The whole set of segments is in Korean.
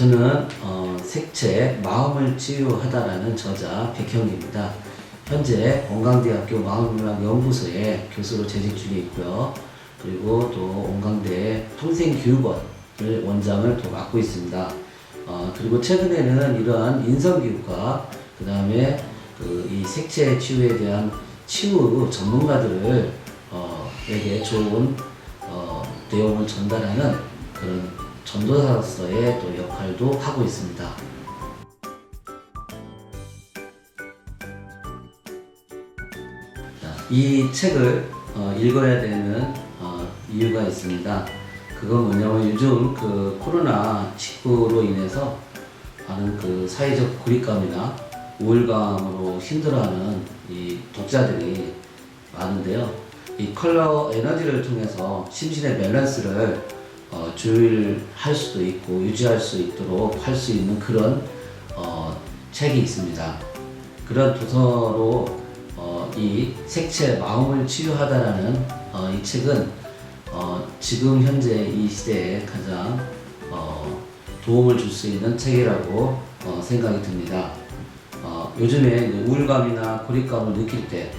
저는 어, 색채 마음을 치유하다라는 저자 백형기입니다. 현재 원광대학교 마음문학 연구소에 교수로 재직 중에 있고요. 그리고 또 원광대 평생교육원을 원장을 또 맡고 있습니다. 어, 그리고 최근에는 이러한 인성교육과 그 다음에 그 이 색채 치유에 대한 치유 전문가들을 어, 에게 좋은 어, 내용을 전달하는 그런 전도사로서의 또 역할도 하고 있습니다. 자, 이 책을 어, 읽어야 되는 어, 이유가 있습니다. 그건 뭐냐면 요즘 그 코로나 19로 인해서 많은 그 사회적 고립감이나 우울감으로 힘들어하는 이 독자들이 많은데요. 이 컬러 에너지를 통해서 심신의 밸런스를 어, 조율할 수도 있고 유지할 수 있도록 할 수 있는 그런 어, 책이 있습니다. 그런 도서로 어, 이 색채 마음을 치유하다라는 어, 이 책은 어, 지금 현재 이 시대에 가장 어, 도움을 줄 수 있는 책이라고 어, 생각이 듭니다. 어, 요즘에 우울감이나 고립감을 느낄 때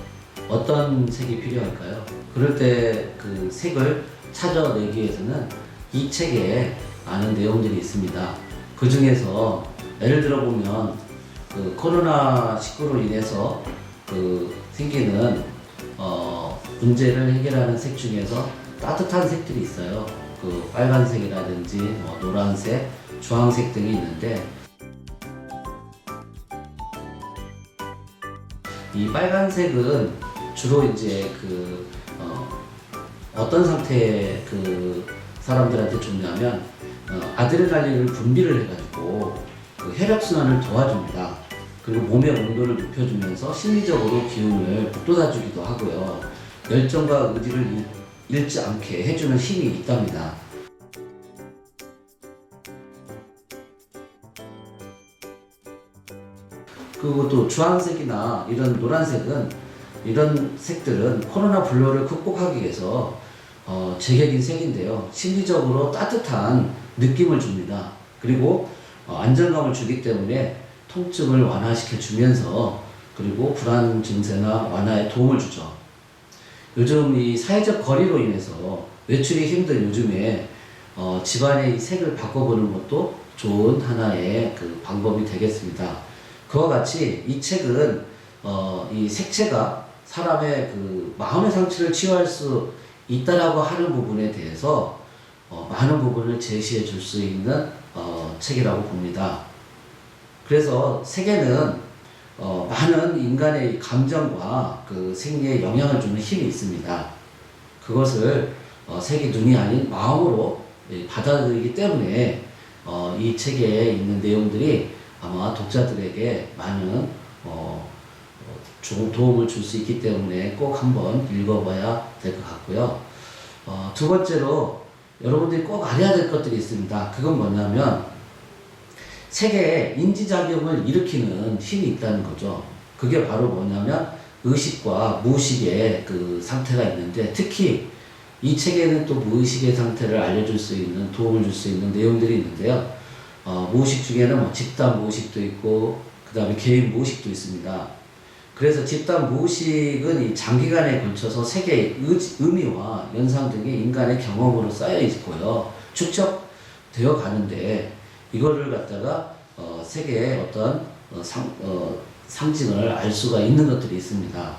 어떤 색이 필요할까요? 그럴 때 그 색을 찾아내기 위해서는 이 책에 많은 내용들이 있습니다. 그 중에서 예를 들어 보면 그 코로나 19로 인해서 그 생기는 어 문제를 해결하는 색 중에서 따뜻한 색들이 있어요. 그 빨간색이라든지 뭐 노란색, 주황색 등이 있는데 이 빨간색은 주로 이제 그 어, 어떤 상태의 그 사람들한테 좋냐면 어, 아드레날린을 분비를 해가지고 그 혈액 순환을 도와줍니다. 그리고 몸의 온도를 높여주면서 심리적으로 기운을 북돋아주기도 하고요. 열정과 의지를 잃- 잃지 않게 해주는 힘이 있답니다. 그리고 또 주황색이나 이런 노란색은 이런 색들은 코로나 블루를 극복하기 위해서 어, 제격인 색인데요. 심리적으로 따뜻한 느낌을 줍니다. 그리고 어, 안정감을 주기 때문에 통증을 완화시켜 주면서 그리고 불안 증세나 완화에 도움을 주죠. 요즘 이 사회적 거리로 인해서 외출이 힘든 요즘에 어, 집안의 이 색을 바꿔보는 것도 좋은 하나의 그 방법이 되겠습니다. 그와 같이 이 책은 어, 이 색채가 사람의 그 마음의 상처를 치유할 수 있다라고 하는 부분에 대해서 어, 많은 부분을 제시해 줄 수 있는 어, 책이라고 봅니다. 그래서 색에는 어, 많은 인간의 감정과 그 생리에 영향을 주는 힘이 있습니다. 그것을 어, 색이 눈이 아닌 마음으로 예, 받아들이기 때문에 어, 이 책에 있는 내용들이 아마 독자들에게 많은 어, 도움을 줄 수 있기 때문에 꼭 한번 읽어봐야 될 것 같고요. 어, 두 번째로 여러분들이 꼭 알아야 될 것들이 있습니다. 그건 뭐냐면 세계에 인지작용을 일으키는 힘이 있다는 거죠. 그게 바로 뭐냐면 의식과 무의식의 그 상태가 있는데 특히 이 책에는 또 무의식의 상태를 알려줄 수 있는 도움을 줄 수 있는 내용들이 있는데요. 어, 무의식 중에는 뭐 집단 무의식도 있고 그 다음에 개인 무의식도 있습니다. 그래서 집단 무의식은 이 장기간에 걸쳐서 세계의 의, 의미와 연상 등의 인간의 경험으로 쌓여 있고요. 축적되어 가는데 이거를 갖다가 어, 세계의 어떤 어, 상, 어, 상징을 알 수가 있는 것들이 있습니다.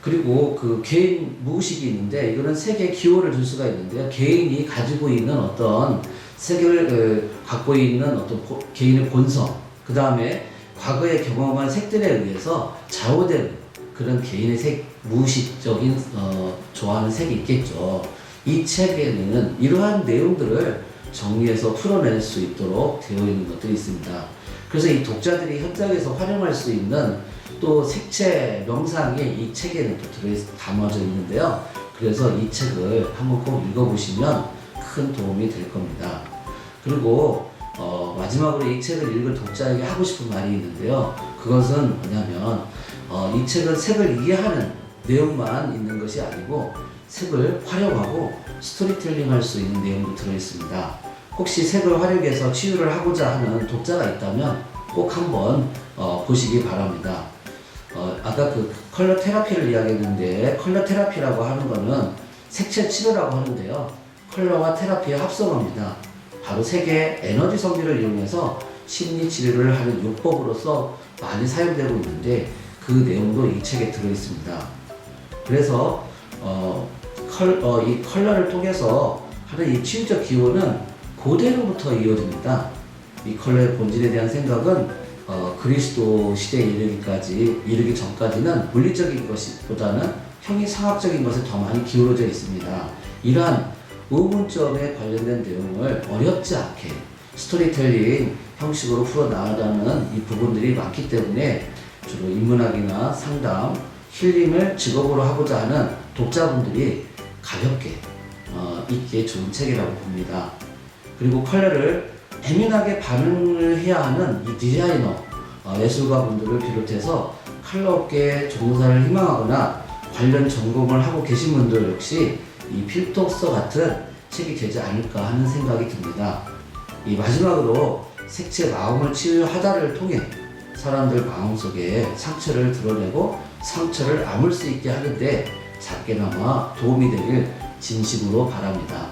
그리고 그 개인 무의식이 있는데 이거는 세계 기호를 줄 수가 있는데요. 개인이 가지고 있는 어떤 세계를 어, 갖고 있는 어떤 보- 개인의 본성, 그 다음에 과거에 경험한 색들에 의해서 좌우된 그런 개인의 색, 무의식적인 어, 좋아하는 색이 있겠죠. 이 책에는 이러한 내용들을 정리해서 풀어낼 수 있도록 되어 있는 것들이 있습니다. 그래서 이 독자들이 현장에서 활용할 수 있는 또 색채 명상이 이 책에는 또 들어 담아져 있는데요. 그래서 이 책을 한번 꼭 읽어보시면 큰 도움이 될 겁니다. 그리고 어, 마지막으로 이 책을 읽을 독자에게 하고 싶은 말이 있는데요. 그것은 뭐냐면 어, 이 책은 색을 이해하는 내용만 있는 것이 아니고 색을 활용하고 스토리텔링 할 수 있는 내용도 들어 있습니다. 혹시 색을 활용해서 치유를 하고자 하는 독자가 있다면 꼭 한번 어, 보시기 바랍니다. 어, 아까 그 컬러 테라피를 이야기했는데 컬러 테라피라고 하는 거는 색채 치료라고 하는데요. 컬러와 테라피의 합성어입니다. 바로 색의 에너지 성질을 이용해서 심리 치료를 하는 요법으로서 많이 사용되고 있는데 그 내용도 이 책에 들어 있습니다. 그래서 어, 컬, 어, 이 컬러를 통해서 하는 이 치유적 기호는 고대로부터 이어집니다. 이 컬러의 본질에 대한 생각은 어, 그리스도 시대에 이르기까지 이르기 전까지는 물리적인 것보다는 형이 상학적인 것에 더 많이 기울어져 있습니다. 이러한 의문점에 관련된 내용을 어렵지 않게 스토리텔링 형식으로 풀어 나가는 이 부분들이 많기 때문에 주로 인문학이나 상담, 힐링을 직업으로 하고자 하는 독자분들이 가볍게 어, 읽기에 좋은 책이라고 봅니다. 그리고 컬러를 예민하게 반응을 해야 하는 이 디자이너, 어, 예술가 분들을 비롯해서 컬러 업계에 종사를 희망하거나 관련 전공을 하고 계신 분들 역시 이 필독서 같은 책이 되지 않을까 하는 생각이 듭니다. 이 마지막으로 색채 마음을 치유하다를 통해 사람들 마음속에 상처를 드러내고 상처를 아물 수 있게 하는데 작게나마 도움이 되길 진심으로 바랍니다.